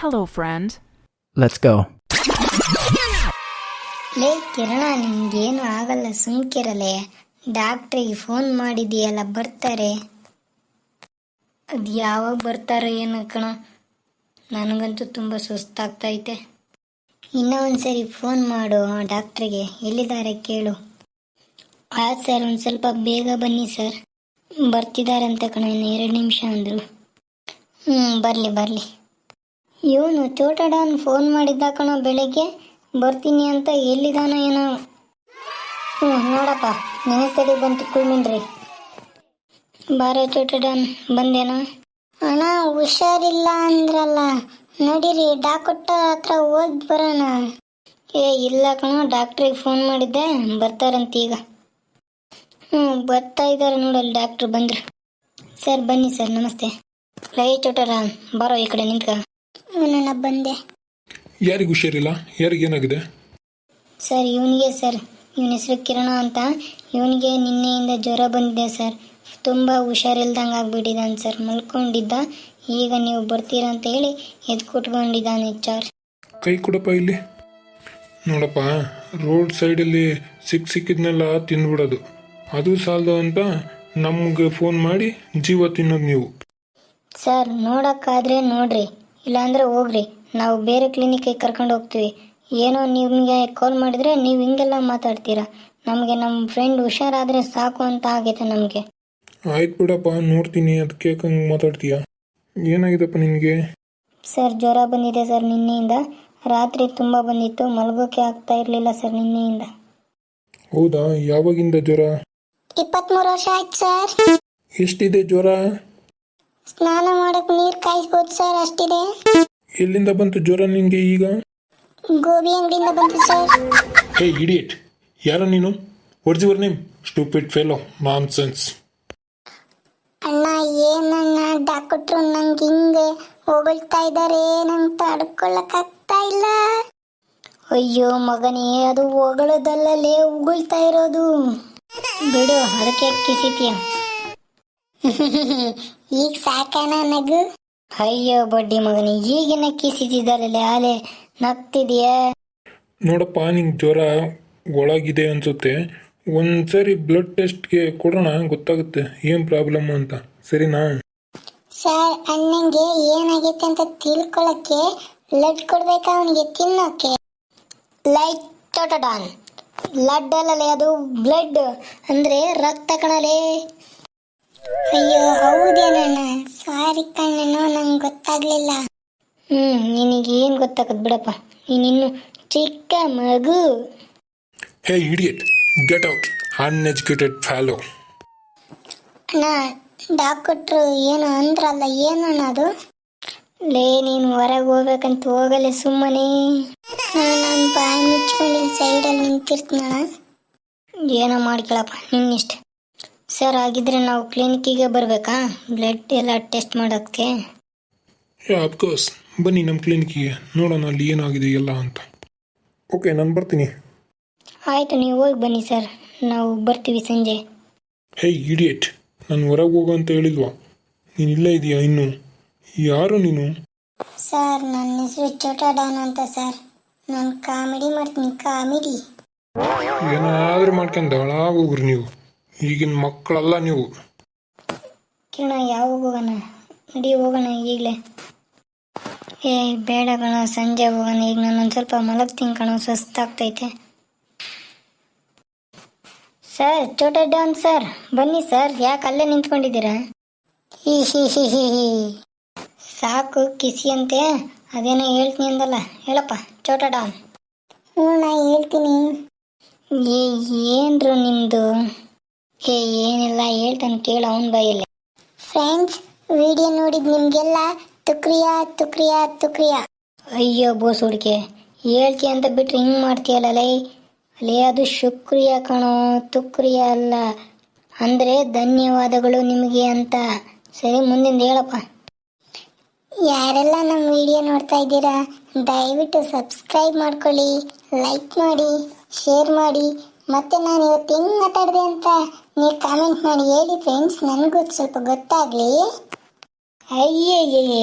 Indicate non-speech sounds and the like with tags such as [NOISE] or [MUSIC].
Hello, friend. Let's go. ಲೇ ಕಿರಣ ನಿಮ್ಗೇನು ಆಗಲ್ಲ ಸುಮ್ಕಿರಲೆ. ಡಾಕ್ಟ್ರಿಗೆ ಫೋನ್ ಮಾಡಿದೀಯಲ್ಲ ಬರ್ತಾರೆ. ಅದು ಯಾವಾಗ ಬರ್ತಾರೋ ಏನು ಕಣ. ನನಗಂತೂ ತುಂಬ ಸುಸ್ತಾಗ್ತೈತೆ. ಇನ್ನೂ ಒಂದ್ಸರಿ ಫೋನ್ ಮಾಡು ಆ ಡಾಕ್ಟ್ರಿಗೆ. ಎಲ್ಲಿದ್ದಾರೆ ಕೇಳು. ಹಾಂ ಸರ್ ಒಂದು ಸ್ವಲ್ಪ ಬೇಗ ಬನ್ನಿ ಸರ್. ಬರ್ತಿದಾರಂತೆ ಕಣ ಇನ್ನು ಎರಡು ನಿಮಿಷ ಅಂದರು. ಹ್ಞೂ ಬರಲಿ ಬರಲಿ. ಇವನು ಚೋಟಡನ್ ಫೋನ್ ಮಾಡಿದ್ದ ಕಣೋ ಬೆಳಿಗ್ಗೆ. ಬರ್ತೀನಿ ಅಂತ ಎಲ್ಲಿದಾನ ಏನೋ. ಹ್ಞೂ ನೋಡಪ್ಪ ನೆನೆಸ್ತಡಿ ಬಂತು ಕುಳ್ಮಿನ್ರಿ ಬಾರೋ ಚೋಟಡನ್, ಬಂದೇನ? ಅಣ್ಣ, ಹುಷಾರಿಲ್ಲ ಅಂದ್ರಲ್ಲ. ನಡೀರಿ, ಡಾಕ್ಟರ್ ಹತ್ರ ಹೋಗಿ ಬರೋಣ. ಏ, ಇಲ್ಲ ಕಣೋ, ಡಾಕ್ಟ್ರಿಗೆ ಫೋನ್ ಮಾಡಿದ್ದೆ, ಬರ್ತಾರಂತ ಈಗ. ಹ್ಞೂ ಬರ್ತಾ ಇದ್ದಾರೆ ನೋಡಲ್ಲಿ ಡಾಕ್ಟ್ರು ಬಂದರು. ಸರ್, ಬನ್ನಿ ಸರ್, ನಮಸ್ತೆ. ರೈ ಚೋಟರ ಬಾರೋ ಈ ಕಡೆ ನಿಂತ್ಕ. ನನ್ನ ಬಂದೆ. ಯಾರಿಗೂ ಹುಷಾರಿಲ್ಲ ಯಾರಿಗೇನಾಗಿದೆ ಸರ್ ಇವನಿಗೆ ಸರ್ ಇವನ ಹೆಸರು ಕಿರಣ ಅಂತ. ಇವನಿಗೆ ನಿನ್ನೆಯಿಂದ ಜ್ವರ ಬಂದಿದೆ ಸರ್. ತುಂಬ ಹುಷಾರಿಲ್ದಂಗೆ ಆಗ್ಬಿಟ್ಟಿದ್ದಾನೆ ಸರ್. ಮಲ್ಕೊಂಡಿದ್ದ. ಈಗ ನೀವು ಬರ್ತೀರಾ ಅಂತ ಹೇಳಿ ಎದ್ದು ಕುಟ್ಕೊಂಡಿದ್ದಾನೆ ಸರ್ ಕೈ ಕೊಡಪ್ಪ ಇಲ್ಲಿ. ನೋಡಪ್ಪ ರೋಡ್ ಸೈಡಲ್ಲಿ ಸಿಕ್ ಸಿಕ್ಕಿದ್ನೆಲ್ಲ ತಿಂದ್ಬಿಡೋದು. ಅದು ಸಾಲದು ಅಂತ ನಮಗೆ ಫೋನ್ ಮಾಡಿ ಜೀವ ತಿನ್ನೋದು ನೀವು. ಸರ್ ನೋಡೋಕ್ಕಾದ್ರೆ ನೋಡ್ರಿ ಇಲ್ಲಾಂದ್ರೆ ಹೋಗ್ರಿ. ನಾವು ಬೇರೆ ಕ್ಲಿನಿಕ್ಕಿಗೆ ಕರ್ಕೊಂಡು ಹೋಗ್ತೀವಿ. ಏನೋ ನಿಮಗೆ ಕಾಲ್ ಮಾಡಿದ್ರೆ ನೀವು ಹಿಂಗೆಲ್ಲ ಮಾತಾಡ್ತೀರಾ? ನಮಗೆ ನಮ್ಮ ಫ್ರೆಂಡ್ ಹುಷಾರಾದರೆ ಸಾಕು ಅಂತ ಆಗೈತೆ ನಮಗೆ. ಆಯ್ತು ಬಿಡಪ್ಪ ನೋಡ್ತೀನಿ ಅದಕ್ಕೆ ಹಂಗೆ ಮಾತಾಡ್ತೀಯ? ಏನಾಗಿದೆಪ್ಪ ನಿನಗೆ? ಸರ್ ಜ್ವರ ಬಂದಿದೆ ಸರ್ ನಿನ್ನೆಯಿಂದ. ರಾತ್ರಿ ತುಂಬ ಬಂದಿತ್ತು ಮಲಗೋಕೆ ಆಗ್ತಾ ಇರಲಿಲ್ಲ ಸರ್ ನಿನ್ನೆಯಿಂದ. ಹೌದಾ ಯಾವಾಗಿಂದ ಜ್ವರ? ಇಪ್ಪತ್ತ್ಮೂರು ವರ್ಷ ಆಯ್ತು ಸರ್. ಎಷ್ಟಿದೆ ಜ್ವರ? ಸ್ನಾನ ಮಾಡಕ್ ನೀರು ಕಾಯಿಸ್ಬೋದು ಸರ್ ಅಷ್ಟಿದೆ. ಎಲ್ಲಿಂದ ಬಂತು ಜ್ವರ ನಿಂಗೆ ಈಗ? ಗೋಬಿ ಅಂಗಡಿಯಿಂದ ಬಂತು ಸರ್. ಹೇ ಇಡಿಯಟ್ ಯಾರ ನೀನು? ವರ್ಜಿ ವರ್ name stupid fellow nonsense ಅಣ್ಣ ಏನಣ್ಣ? ಡಾಕ್ಟ್ರು ನಂಗೆ ಹಿಂಗೆ ಹೊಗಳ್ತಾ ಇದ್ದಾರೆ ನಂಗೆ ತಡ್ಕೊಳ್ಳೋಕ್ಕಾಗ್ತಾ ಇಲ್ಲ. ಅಯ್ಯೋ ಮಗನೇ ಅದು ಹೊಗಳದಲ್ಲೇ ಉಗುಳ್ತಾ ಇರೋದು. ಬಿಡು ಅದಕ್ಕೆ ಕಿಸಿತೀಯ. [LAUGHS] ಈಗ ಸಾಕಣ ನಗು. ಅಯ್ಯೋ ಬಡ್ಡಿ ಮಗನೇ ಈಗಿನ ಕಿಸಿತಿದ್ದಾರಲ್ಲೇ ಆಲೆ. ನಗ್ತಿದೀಯಾ? ನೋಡಪ್ಪ ನಿಂಗೆ ಜ್ವರ ಒಳಗಿದೆ ಅನ್ಸುತ್ತೆ. ಒಂದ್ಸರಿ ಬ್ಲಡ್ ಟೆಸ್ಟ್ಗೆ ಕೊಡೋಣ ಗೊತ್ತಾಗುತ್ತೆ. ಏನ್ ಪ್ರಾಬ್ಲಮ್ ಅಂತ. ಸರಿನಾ? ಸರ್ ಅಣ್ಣಂಗೆ ಏನಾಗೈತೆ ಅಂತ ತಿಳ್ಕೊಳಕ್ಕೆ ಬ್ಲಡ್ ಕೊಡ್ಬೇಕಾ ಅವನಿಗೆ ತಿನ್ನೋಕೆ? ಲೈಟ್ ಡಾನ್ ಲಡ್ ಅಲ್ಲಲೇ ಅದು ಬ್ಲಡ್ ಅಂದ್ರೆ ರಕ್ತ ಕಣಲೇ. ಅಯ್ಯೋ ಹೌದೇನಣ್ಣ? ಸಾರಿ ಕಣ್ಣನು ನಂಗೆ ಗೊತ್ತಾಗ್ಲಿಲ್ಲ. ಹ್ಮ್ ನಿನಗೆ ಏನ್ ಗೊತ್ತಾಗತ್ ಬಿಡಪ್ಪ. ನೀನಿನ್ನು ಚಿಕ್ಕ ಮಗು. Hey idiot. Get out uneducated fellow ಅಣ್ಣ ಡಾಕ್ಟ್ರು ಏನು ಅಂದ್ರಲ್ಲ ಏನಣ್ಣ ಅದು? ಲೇ ನೀನು ಹೊರಗೆ ಹೋಗ್ಬೇಕಂತ ಹೋಗಲ್ಲ ಸುಮ್ಮನೆ. ನಾನು ಬಾಯಿ ಮುಚ್ಕೊಂಡು ಸೈಡಲ್ಲಿ ನಿಂತಿರ್ತೀನಣ್ಣ ಏನೋ ಮಾಡ್ಕೊಳಪ್ಪ ನಿನ್ನಿಷ್ಟ. ಸರ್ ಆಗಿದ್ರೆ ನಾವು ಕ್ಲಿನಿಕ್ಕಿಗೆ ಬರಬೇಕಾ? ಬ್ಲಡ್ ಎಲ್ಲ ಟೆಸ್ಟ್ ಮಾಡೋಕ್ಕೆ? ಅಫ್ಕೋರ್ಸ್ ಬನ್ನಿ ನಮ್ಮ ಕ್ಲಿನಿಕ್ಕಿಗೆ ನೋಡೋಣ ಅಲ್ಲಿ ಏನಾಗಿದೆ ಎಲ್ಲ ಅಂತ. ಓಕೆ ನಾನು ಬರ್ತೀನಿ. ಆಯಿತು ನೀವು ಹೋಗಿ ಬನ್ನಿ ಸರ್ ನಾವು ಬರ್ತೀವಿ ಸಂಜೆ. ಹೇ ಇಡಿಯಟ್ ನಾನು ಹೊರಗೆ ಹೋಗು ಅಂತ ಹೇಳಿದ್ವಾ ನೀನು ಇಲ್ಲೇ ಇದೆಯಾ ಇನ್ನು? ಯಾರು ನೀನು? ಸರ್ ನನ್ನ ಹೆಸರು ಚೋಟಾಡಾನ್ ಅಂತ ಸರ್ ನಾನು ಕಾಮಿಡಿ ಮಾಡ್ತೀನಿ ಕಾಮಿಡಿ. ಏನಾದರೂ ಮಾಡ್ಕೊಂಡು ಹಾಳಾಗೋಗ್ರಿ ನೀವು. ಈಗಿನ ಮಕ್ಕಳಲ್ಲ ನೀವು. ಕಿರಣ ಯಾವಾಗ ಹೋಗೋಣ? ನಡಿ ಹೋಗೋಣ ಈಗಲೇ. ಏ ಬೇಡ ಕಣ ಸಂಜೆ ಹೋಗೋಣ. ಈಗ ನಾನು ಒಂದು ಸ್ವಲ್ಪ ಮಲಗ್ತೀನಿ ಕಣ ಸುಸ್ತಾಗ್ತೈತೆ ಸರ್ ಚೋಟ ಡಾನ್ ಸರ್ ಬನ್ನಿ ಸರ್ ಯಾಕೆ ಅಲ್ಲೇ ನಿಂತ್ಕೊಂಡಿದ್ದೀರಾ? ಹಿ ಹಿ ಹಿ ಹಿ ಹಿ. ಸಾಕು ಕಿಸಿ ಅಂತೆ ಅದೇನೋ ಹೇಳ್ತೀನಿ ಅಂದಲ್ಲ. ಹೇಳಪ್ಪ ಚೋಟ ಡಾನ್. ಹ್ಞೂ ನಾ ಹೇಳ್ತೀನಿ. ಏ ಏನ್ರು ನಿಮ್ಮದು ಹೇ, ಏನಿಲ್ಲ, ಹೇಳ್ತಾನೆ ಕೇಳು, ಅವನ್ ಬಾಯಲ್ಲಿ. ಫ್ರೆಂಡ್ಸ್ ವಿಡಿಯೋ ನೋಡಿದ್ ನಿಮ್ಗೆಲ್ಲ ತುಕ್ರಿಯಾ ತುಕ್ರಿಯಾ ತುಕ್ರಿಯಾ. ಅಯ್ಯೋ, ಬೋಸ್ ಹುಡುಕೆ ಹೇಳ್ತಿ ಅಂತ ಬಿಟ್ರೆ ಹಿಂಗೆ ಮಾಡ್ತೀಯಲ್ಲ, ಲೈ. ಲೇ, ಅದು ಶುಕ್ರಿಯ ಕಣೋ, ತುಕ್ರಿಯ ಅಲ್ಲ. ಅಂದರೆ ಧನ್ಯವಾದಗಳು ನಿಮಗೆ ಅಂತ. ಸರಿ, ಮುಂದಿಂದ ಹೇಳಪ್ಪ. ಯಾರೆಲ್ಲ ನಮ್ಮ ವಿಡಿಯೋ ನೋಡ್ತಾ ಇದ್ದೀರಾ, ದಯವಿಟ್ಟು ಸಬ್ಸ್ಕ್ರೈಬ್ ಮಾಡ್ಕೊಳ್ಳಿ ಲೈಕ್ ಮಾಡಿ ಶೇರ್ ಮಾಡಿ. ಮತ್ತೆ ನಾನು ಇವತ್ತು ಹೆಂಗ್ ಮಾತಾಡಿದೆ ಅಂತ ನೀವು ಕಾಮೆಂಟ್ ಮಾಡಿ ಹೇಳಿ ಫ್ರೆಂಡ್ಸ್ ನನಗೂ ಸ್ವಲ್ಪ ಗೊತ್ತಾಗ್ಲಿ? ಅಯ್ಯಯ್ಯೇ